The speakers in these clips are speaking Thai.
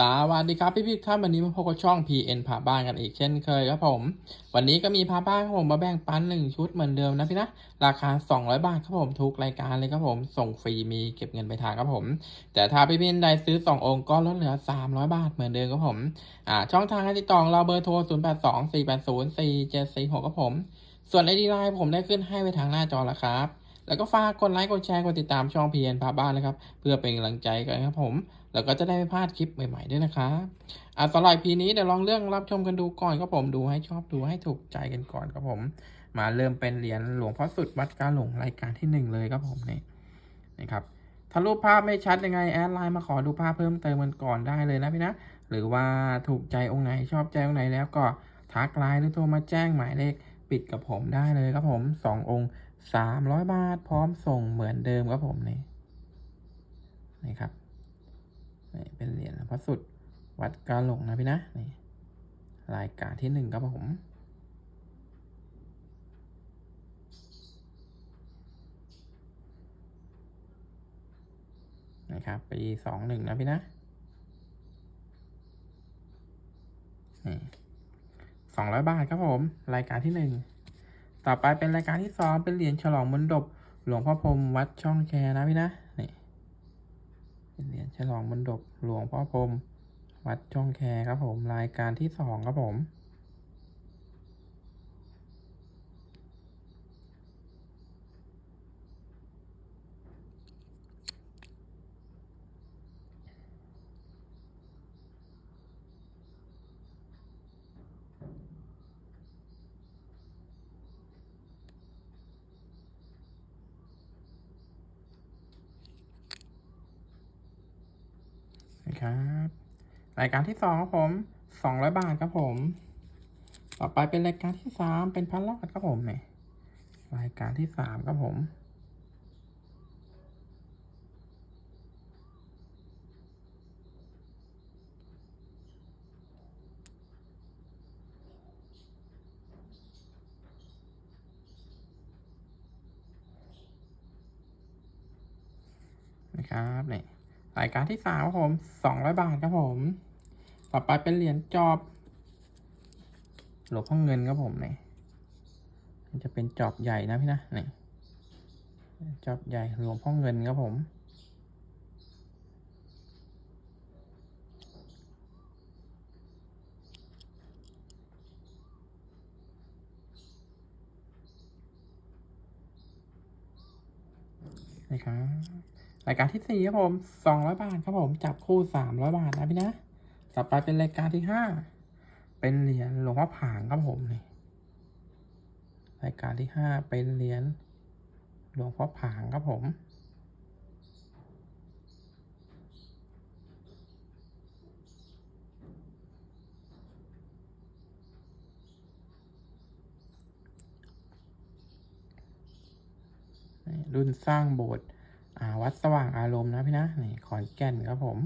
สวัสดีครับพี่พี่ๆท่านวันนี้มาพบกับช่อง PN พาบ้านกันอีกเช่นเคยครับผม วันนี้ก็มีพาบ้านครับผมมาแบ่งปันหนึ่งชุดเหมือนเดิมนะพี่นะราคา 200 บาทครับผมทุกรายการเลยครับผมส่งฟรีมีเก็บเงินไปทางครับผม แต่ถ้าพี่พี่ใดซื้อ 2 องค์ก็ลดเหลือ 300 บาทเหมือนเดิมครับผมอ่าช่องทางการติดต่อเราเบอร์โทร 0 8 2 4 8 0 4 7 4 6ครับผม ส่วนไอดีไลน์ผมได้ขึ้นให้ไว้ทางหน้าจอแล้วครับแล้วก็ฝากกดไลค์กดแชร์กดติดตามช่อง PN พาบ้านนะครับเพื่อเป็นกำลังใจกันครับผม แล้วก็จะได้ไม่พลาดคลิปใหม่ๆด้วยนะครับอะสำหรับพีนี้เดี๋ยวลองเรื่องรับชมกันดูก่อนครับผมดูให้ชอบดูให้ถูกใจกันก่อนครับผม มาเริ่มเป็นเหรียญหลวงพ่อสุดวัดกาหลงรายการที่หนึ่งเลยครับผมนี่นะครับถ้ารูปภาพไม่ชัดยังไงแอดไลน์มาขอดูภาพเพิ่มเติมกันก่อนได้เลยนะพี่นะ หรือว่าถูกใจองค์ไหนชอบใจองค์ไหนแล้วก็ทักไลน์หรือโทรมาแจ้งหมายเลขปิดกับผมได้เลยครับผมสององค์สามร้อยบาท พร้อมส่งเหมือนเดิมครับผมนี่นี่ครับ นี่เป็นเหรียญหลวงพระสุดวัดกาหลงนะพี่นะนี่รายการที่หนึ่งครับผมนะครับปีสองหนึ่งนะพี่นะนี่สองร้อยบาทครับผม รายการที่หนึ่งต่อไปเป็นรายการที่สองเป็นเหรียญฉลองมนดบหลวงพ่อพรมวัดช่องแคนะพี่นะ เหรียญฉลองมนดบหลวงพ่อพรมวัดช่องแคครับผมรายการที่สองครับผม ครับ รายการที่สองครับผมสองร้อยบาทครับผม ต่อไปเป็นรายการที่สามเป็นพันรอดครับผมเนี่ยรายการที่สามครับผมนะครับนี่ รายการที่สามครับผมสองร้อยบาทครับผม ต่อไปเป็นเหรียญจอบ หลวงพ่อเงินครับผมเนี่มันจะเป็นจอบใหญ่นะพี่นะนี่จอบใหญ่หลวงพ่อเงินครับผมนะครับ รายการที่สี่ครับผมสองร้อยบาทครับผมจับคู่สามร้อยบาทนะพี่นะต่อไปเป็นรายการที่ห้าเป็นเหรียญหลวงพ่อผางครับผมนี่รายการที่ห้าเป็นเหรียญหลวงพ่อผางครับผมรุ่นสร้างโบสถ์ วัดสว่างอารมณ์นะพี่นะนี่ขอนแก่นครับผม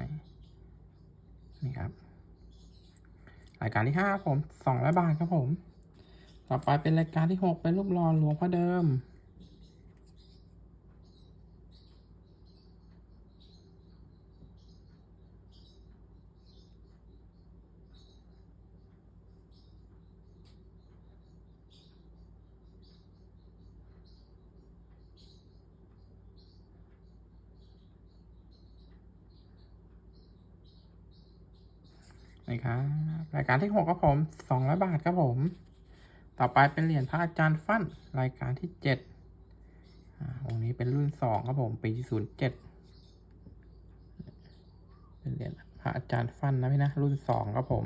นี่นี่ครับ รายการที่ห้าผมสองร้อยบาทครับผม ต่อไปเป็นรายการที่หกเป็นรูปหล่อหลวงพ่อเดิม นะครับรายการที่หกครับผมสองร้อยบาทครับผม ต่อไปเป็นเหรียญพระอาจารย์ฟั่นรายการที่เจ็ดองค์นี้เป็นรุ่นสองครับผม ปีศูนย์เจ็ดเป็นเหรียญพระอาจารย์ฟั่นนะพี่นะรุ่นสองครับผม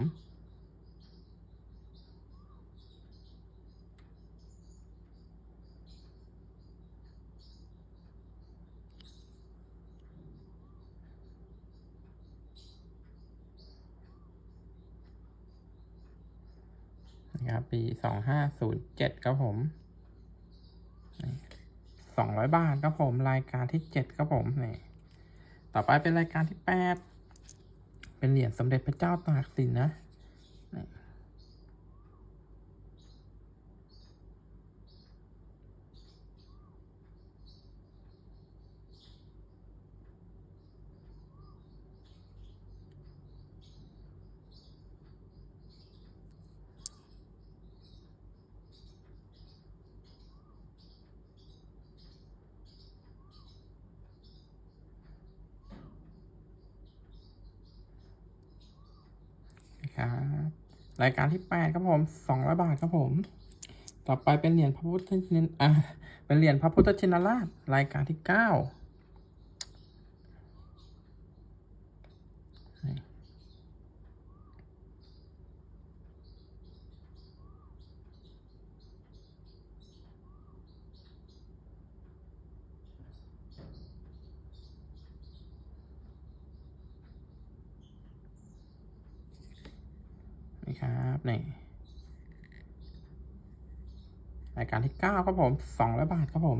นะครับ ปีสองห้าศูนย์เจ็ดครับผมสองร้อยบาทครับผม รายการที่เจ็ดครับผมนี่ต่อไปเป็นรายการที่แปดเป็นเหรียญสมเด็จพระเจ้าตากสินนะนี่ รายการที่แปดครับผมสองร้อยบาทครับผม ต่อไปเป็นเหรียญพระพุทธชินอ่าเป็นเหรียญพระพุทธชินราชรายการที่เก้า ครับนี่รายการที่เก้าครับผมสองร้อยบาทครับผม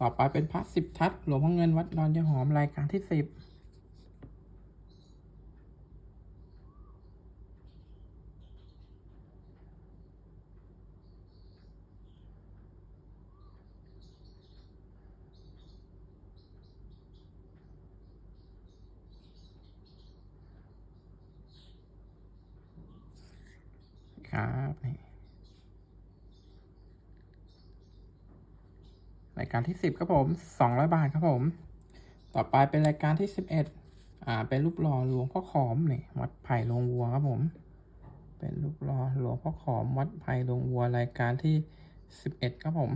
ต่อไปเป็นพระสิบทัศหลวงพ่อเงินวัดดอนยายหอมรายการที่สิบ ครับรายการที่สิบครับผมสองร้อยบาทครับผม ต่อไปเป็นรายการที่สิบเอ็ดอ่า เป็นรูปหล่อหลวงพ่อขอมนี่วัดไผ่ลงวัวครับผม เป็นรูปหล่อหลวงพ่อขอมวัดไผ่ลงวัวรายการที่สิบเอ็ดครับผม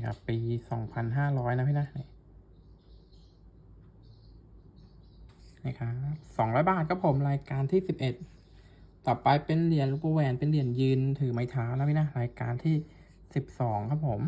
นะครับ ปีสองพันห้าร้อยนะพี่นะนี่นะครับสองร้อยบาทครับผมรายการที่สิบเอ็ดต่อไปเป็นเหรียญลูกแหวนเป็นเหรียญยืนถือไม้เท้านะพี่นะรายการที่สิบสองครับผม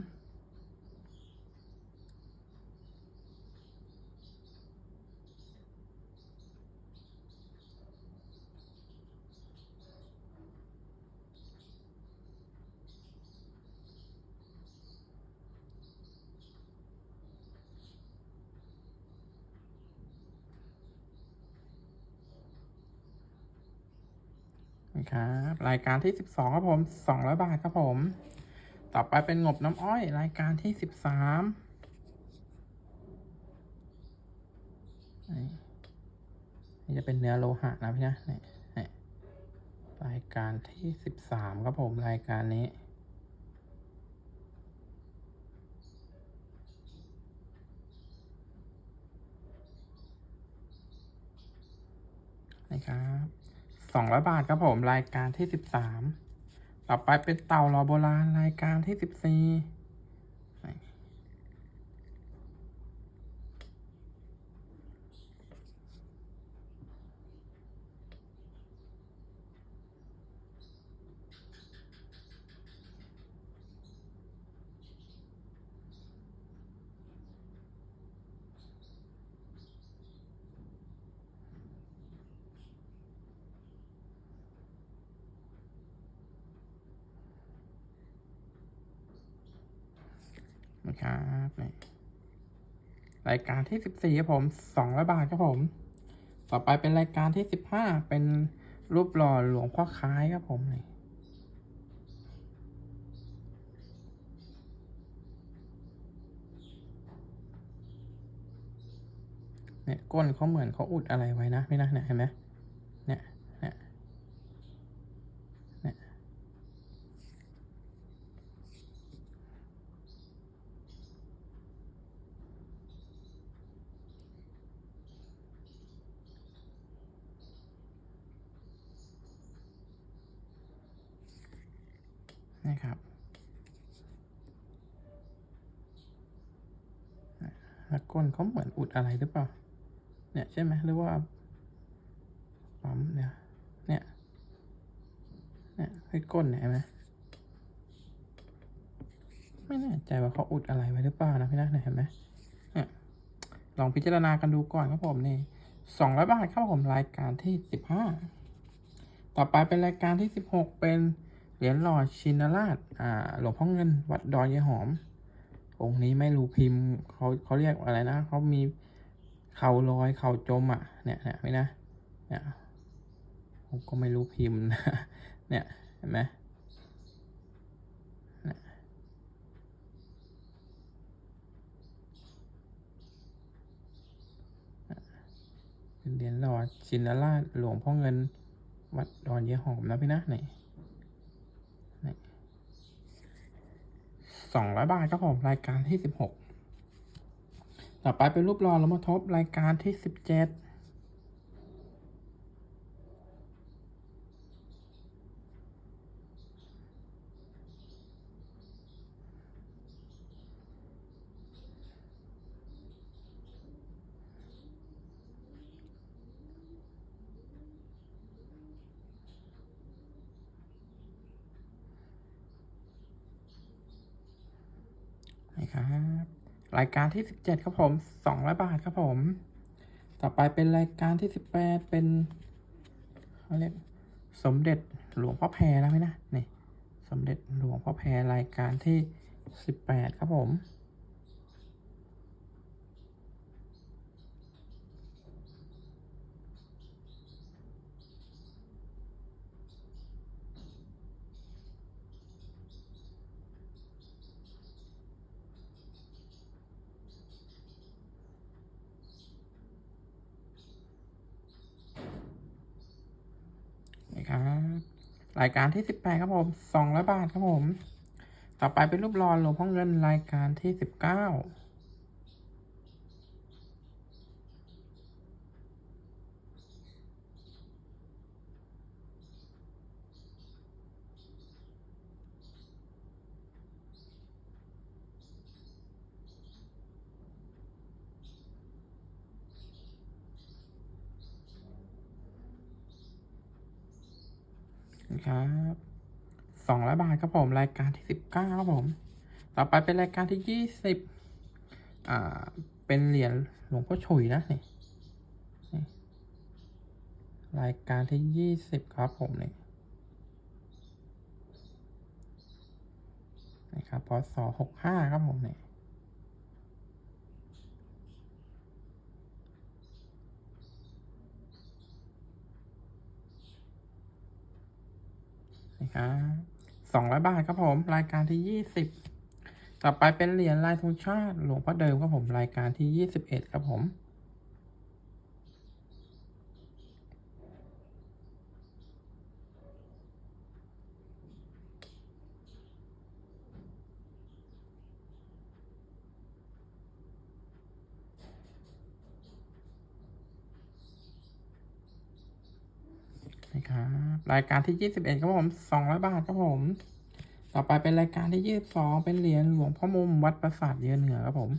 ครับ รายการที่สิบสองครับผมสองร้อยบาทครับผม ต่อไปเป็นงบน้ำอ้อย รายการที่สิบสามนี่จะเป็นเนื้อโลหะนะพี่นะนี่รายการที่สิบสามครับผมรายการนี้นะครับ สองร้อยบาทครับผมรายการที่สิบสามต่อไปเป็นเต่ารอโบราณรายการที่สิบสี่ ครับรายการที่สิบสี่ครับผมสองร้อยบาทครับผม ต่อไปเป็นรายการที่สิบห้าเป็นรูปหล่อหลวงพ่อคล้ายครับผมนี่เนี่ยก้นเขาเหมือนเขาอุดอะไรไว้นะไม่นะเนี่ยเห็นไหมเนี่ยเนี่ยเนี่ย นะครับ แล้วก้น เขาเหมือนอุดอะไรหรือเปล่า เนี่ยใช่ไหมหรือว่าปั๊มเนี่ย เนี่ย เนี่ยให้ก้นเนี่ยเห็นไหมไม่แน่ใจว่าเขาอุดอะไรไว้หรือเปล่านะพี่นะเนี่ยเห็นไหมเนี่ยลองพิจารณากันดูก่อนครับผมนี่สองร้อยบาทครับผมรายการที่สิบห้าต่อไปเป็นรายการที่สิบหกเป็นเหรียญหล่อชินราชอ่าหลวงพ่อเงินวัดดอยยายหอม องนี้ไม่รู้พิมพ์เขาเขาเรียกอะไรนะเขามีเข่าลอยเข่าจมอะเนี่ยเนี่ยไม่นะเนี่ยผมก็ไม่รู้พิมพ์นะเนี่ยเห็นไหมเหรียญหล่อชินราชหลวงพ่อเงิน วัดดอนเยี่ยหอมนะพี่นะไหน 200 บาทครับผม รายการที่ 16 ต่อไปเป็นรูปรอลมาทบรายการที่ 17 ครับ รายการที่สิบเจ็ดครับผมสองร้อยบาทครับผม ต่อไปเป็นรายการที่สิบแปดเป็นเขาเรียกสมเด็จหลวงพ่อแพรนะพี่นะ นี่ สมเด็จหลวงพ่อแพรรายการที่สิบแปดครับผม รายการที่ 18 ครับผม200บาทครับผม ต่อไปเป็นรูปรอนหลวงพ่อเงินรายการที่ 19 ครับสองร้อยบาทครับผม รายการที่สิบเก้าครับผม ต่อไปเป็นรายการที่ยี่สิบอ่า เป็นเหรียญหลวงพ่อฉุยนะนี่รายการที่ยี่สิบครับผมนี่นะครับพศหกห้าครับผมนี่ อ่าสองร้อยบาทครับผม รายการที่ยี่สิบต่อไปเป็นเหรียญลายธงชาติ หลวงพ่อเดิมครับผม รายการที่ยี่สิบเอ็ดครับผม นะค รายการที่ยี่สิบเอ็ดครับผมสองร้อยบาทครับผม ต่อไปเป็นรายการที่ยี่สิบสองเป็นเหรียญหลวงพ่อมุมวัดปราสาทเยือนเหนือครับผม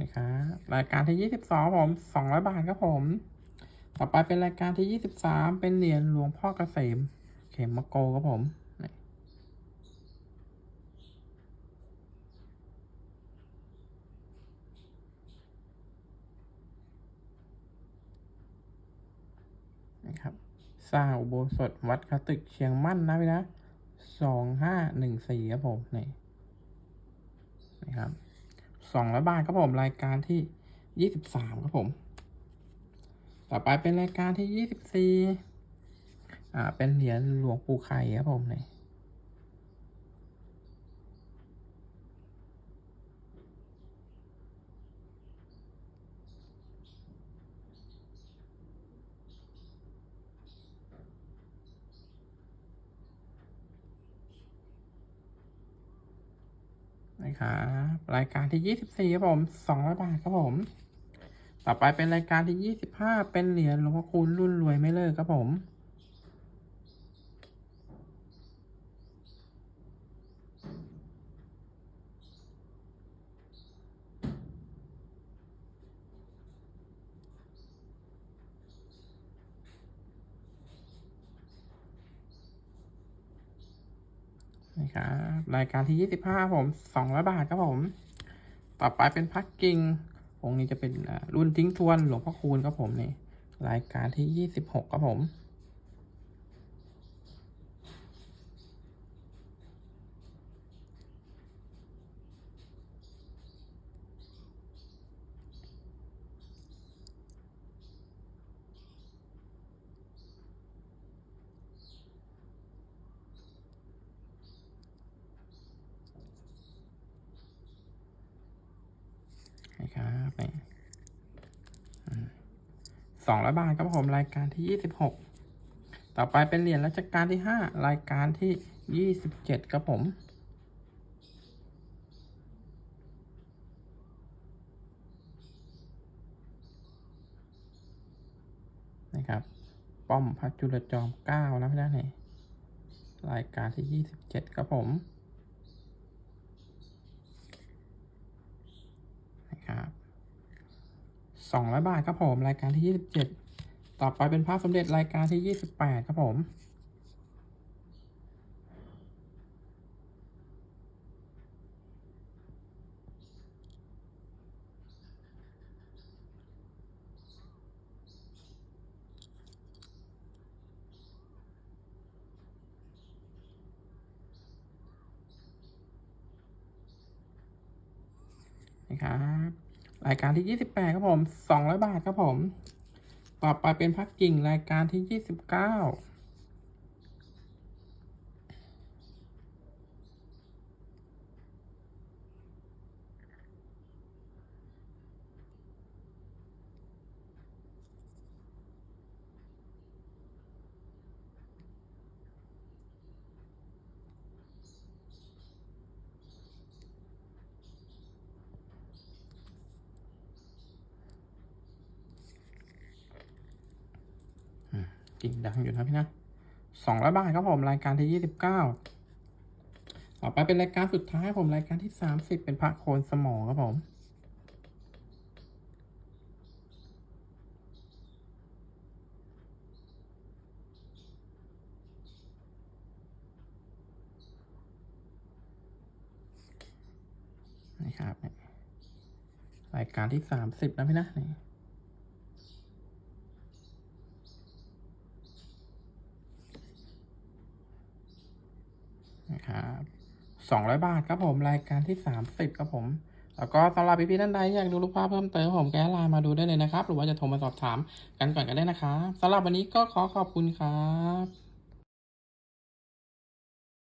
นะครับรายการที่ยี่สิบสองผมสองร้อยบาทครับผม ต่อไปเป็นรายการที่ยี่สิบสามเป็นเหรียญหลวงพ่อเกษม เขมมะโกครับผมนี่นะครับสร้างอุโบสถวัดคตึกเชียงมั่นนะพี่นะสองห้าหนึ่งสี่ครับผมนี่นะครับ สองร้อยบาทครับผมรายการที่ยี่สิบสามครับผม ต่อไปเป็นรายการที่ยี่สิบสี่อ่าเป็นเหรียญหลวงปู่ไข่ครับผมเนี่ย ครับรายการที่ยี่สิบสี่ครับผมสองร้อยบาทครับผม ต่อไปเป็นรายการที่ยี่สิบห้าเป็นเหรียญหลวงพ่อคูณรุ่นรวยไม่เลิกครับผม นะค รายการที่ยี่สิบห้าผมสองร้อยบาทครับผม ต่อไปเป็นพักกิ่งองค์นี้จะเป็นรุ่นทิ้งทวนหลวงพ่อคูณครับผมนี่ รายการที่ยี่สิบหกครับผม 200 บาทครับผมรายการที่ 26 ต่อไปเป็นเหรียญราชการที่ 5 รายการที่ 27ครับผมนะครับป้อมพระจุลจอมเก้านะพี่ด้านไหรายการที่ 27 ครับผมนะครับ สองร้อยบาทครับผม รายการที่ยี่สิบเจ็ดต่อไปเป็นพระสมเด็จรายการที่ยี่สิบแปดครับผมนะครับ รายการที่ 28 ครับผม 200 บาทครับผม ต่อไปเป็นพักกิ่งรายการที่ 29 กิ่งดังอยู่นะพี่นะสองร้อยบาทครับผมรายการที่ยี่สิบเก้าต่อไปเป็นรายการสุดท้ายผมรายการที่สามสิบเป็นพระโคนสมองครับผมนะครับรายการที่สามสิบนะพี่นะนี่ 200 บาทครับผม รายการที่ 30ครับผม แล้วก็สำหรับพี่ๆท่านใดอยากดูรูปภาพเพิ่มเติมผมแก้ไลน์มาดูได้เลยนะครับ หรือว่าจะโทรมาสอบถามกันก่อนก็ได้นะครับสำหรับวันนี้ก็ขอขอบคุณครับ